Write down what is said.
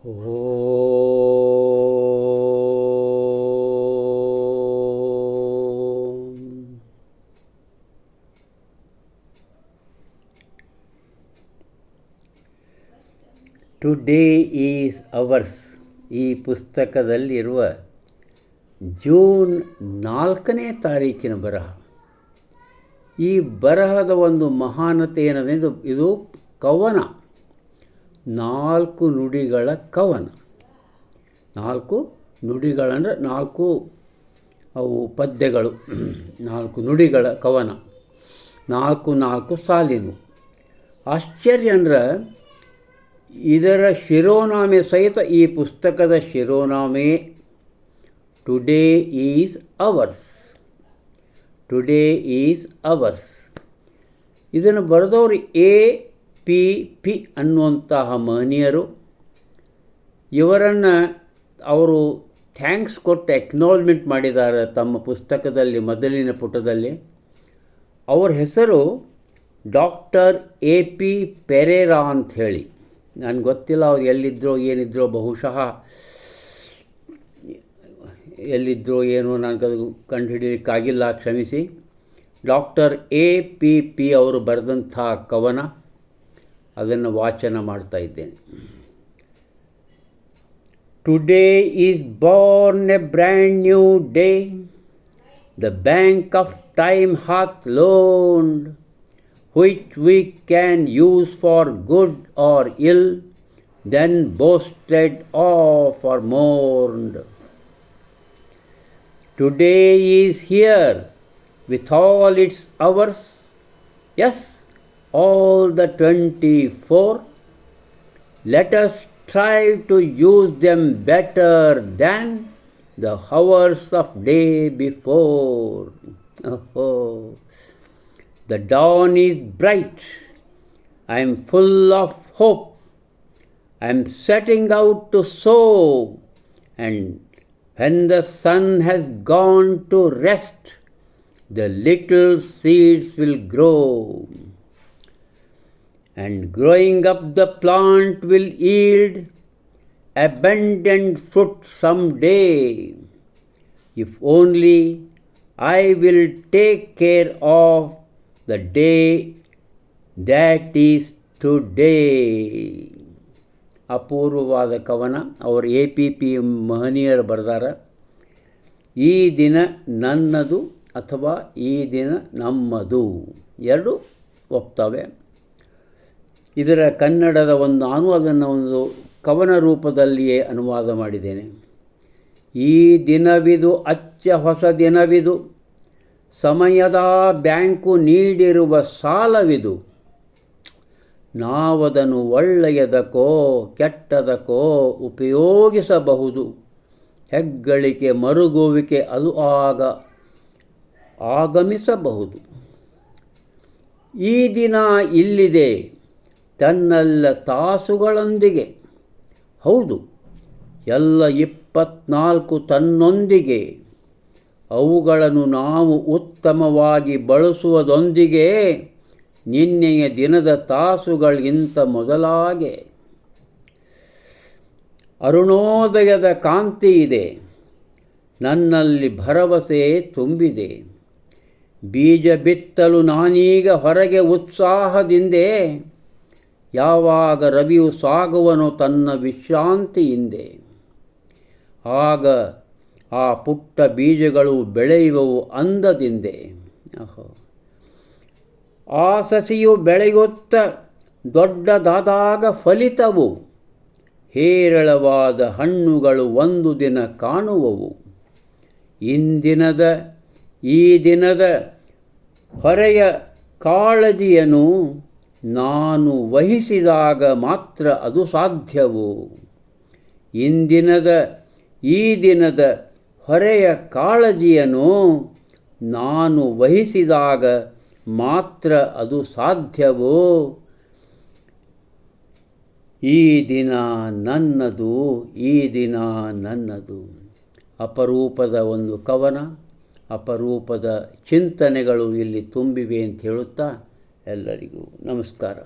Today is hours ಈ ಪುಸ್ತಕದಲ್ಲಿರುವ June ನಾಲ್ಕನೇ ತಾರೀಕಿನ ಬರಹ. ಈ ಬರಹದ ಒಂದು ಮಹಾನತೆ ಏನದೆಂದು ಇದು ಕವನ. ನಾಲ್ಕು ನುಡಿಗಳ ಕವನ. ನಾಲ್ಕು ನುಡಿಗಳಂದರೆ ನಾಲ್ಕು, ಅವು ಪದ್ಯಗಳು. ನಾಲ್ಕು ನುಡಿಗಳ ಕವನ. ನಾಲ್ಕು ನಾಲ್ಕು ಸಾಲಿನು. ಆಶ್ಚರ್ಯ ಅಂದ್ರೆ ಇದರ ಶಿರೋನಾಮೆ ಸಹಿತ ಈ ಪುಸ್ತಕದ ಶಿರೋನಾಮೆ today is ours today is ours ಇದನ್ನು ಬರೆದವರು ಎ ಪಿ ಪಿ ಅನ್ನುವಂತಹ ಮಹನೀಯರು, ಇವರನ್ನು ಅವರು ಥ್ಯಾಂಕ್ಸ್ ಕೊಟ್ಟು ಎಕ್ನಾಲ್ಜ್ಮೆಂಟ್ ಮಾಡಿದ್ದಾರೆ ತಮ್ಮ ಪುಸ್ತಕದಲ್ಲಿ, ಮೊದಲಿನ ಪುಟದಲ್ಲಿ. ಅವ್ರ ಹೆಸರು ಡಾಕ್ಟರ್ ಎ ಪಿ ಪೆರೇರಾ ಅಂಥೇಳಿ. ನನಗೆ ಗೊತ್ತಿಲ್ಲ ಅವ್ರು ಎಲ್ಲಿದ್ದರೋ ಏನಿದ್ರೋ, ಬಹುಶಃ ಎಲ್ಲಿದ್ದರೋ ಏನೋ ನನಗದು ಕಂಡುಹಿಡಿಯಲಿಕ್ಕಾಗಿಲ್ಲ, ಕ್ಷಮಿಸಿ. ಡಾಕ್ಟರ್ ಎ ಪಿ ಪಿ ಅವರು ಬರೆದಂಥ ಕವನ ಅದನ್ನು ವಾಚನ ಮಾಡ್ತಾ ಇದ್ದೇನೆ today is born a brand new day the bank of time hath loaned which we can use for good or ill, then boasted of or mourned. Today is here with all its hours, yes, all the twenty four. Let us strive to use them better than the hours of day before. Oh. The dawn is bright. I am full of hope. I am setting out to sow, and when the sun has gone to rest, the little seeds will grow. And growing up, the plant will yield abundant fruit some day. If only I will take care of the day that is today. ಅಪೂರ್ವವಾದ ಕವನ ಅವರು A P P ಮಹನೀಯರು ಬರೆದಾರ ಈ ದಿನ ನನ್ನದು ಅಥವಾ ಈ ದಿನ ನಮ್ಮದು ಎರಡು ಒಪ್ತವೆ ಇದರ ಕನ್ನಡದ ಒಂದು ನಾನು ಅದನ್ನು ಒಂದು ಕವನ ರೂಪದಲ್ಲಿಯೇ ಅನುವಾದ ಮಾಡಿದ್ದೇನೆ. ಈ ದಿನವಿದು, ಅಚ್ಚ ಹೊಸ ದಿನವಿದು, ಸಮಯದ ಬ್ಯಾಂಕು ನೀಡಿರುವ ಸಾಲವಿದು. ನಾವದನ್ನು ಒಳ್ಳೆಯದಕ್ಕೋ, ಕೆಟ್ಟದಕ್ಕೋ ಉಪಯೋಗಿಸಬಹುದು. ಹೆಗ್ಗಳಿಕೆ, ಮರುಗುವಿಕೆ ಅದು ಆಗ ಆಗಮಿಸಬಹುದು. ಈ ದಿನ ಇಲ್ಲಿದೆ. ತನ್ನೆಲ್ಲ ತಾಸುಗಳೊಂದಿಗೆ. ಹೌದು, ಎಲ್ಲ ಇಪ್ಪತ್ನಾಲ್ಕು ತನ್ನೊಂದಿಗೆ. ಅವುಗಳನ್ನು ನಾವು ಉತ್ತಮವಾಗಿ ಬಳಸುವುದೊಂದಿಗೆ ನಿನ್ನೆಯ ದಿನದ ತಾಸುಗಳಿಗಿಂತ ಮೊದಲಾಗೆ. ಅರುಣೋದಯದ ಕಾಂತಿ ಇದೆ, ನನ್ನಲ್ಲಿ ಭರವಸೆ ತುಂಬಿದೆ. ಬೀಜ ಬಿತ್ತಲು ನಾನೀಗ ಹೊರಗೆ ಉತ್ಸಾಹದಿಂದೆ ಯಾವಾಗ ರವಿಯು ಸಾಗುವನು ತನ್ನ ವಿಶ್ರಾಂತಿಯಿಂದೆ. ಆಗ ಆ ಪುಟ್ಟ ಬೀಜಗಳು ಬೆಳೆಯುವವು ಅಂದದಿಂದೆ. ಆ ಸಸಿಯು ಬೆಳೆಯುತ್ತ ದೊಡ್ಡದಾದಾಗ ಫಲಿತವು. ಹೇರಳವಾದ ಹಣ್ಣುಗಳು ಒಂದು ದಿನ ಕಾಣುವವು. ಇಂದಿನದ, ಈ ದಿನದ ಹೊರೆಯ ಕಾಳಜಿಯನ್ನು ನಾನು ವಹಿಸಿದಾಗ ಮಾತ್ರ ಅದು ಸಾಧ್ಯವು? ಇಂದಿನದ ಈ ದಿನದ ಹೊರೆಯ ಕಾಳಜಿಯನ್ನು ನಾನು ವಹಿಸಿದಾಗ ಮಾತ್ರ ಅದು ಸಾಧ್ಯವು? ಈ ದಿನ ನನ್ನದು, ಈ ದಿನ ನನ್ನದು. ಅಪರೂಪದ ಒಂದು ಕವನ, ಅಪರೂಪದ ಚಿಂತನೆಗಳು ಇಲ್ಲಿ ತುಂಬಿವೆ ಅಂತ ಹೇಳುತ್ತಾ ಎಲ್ಲರಿಗೂ ನಮಸ್ಕಾರ.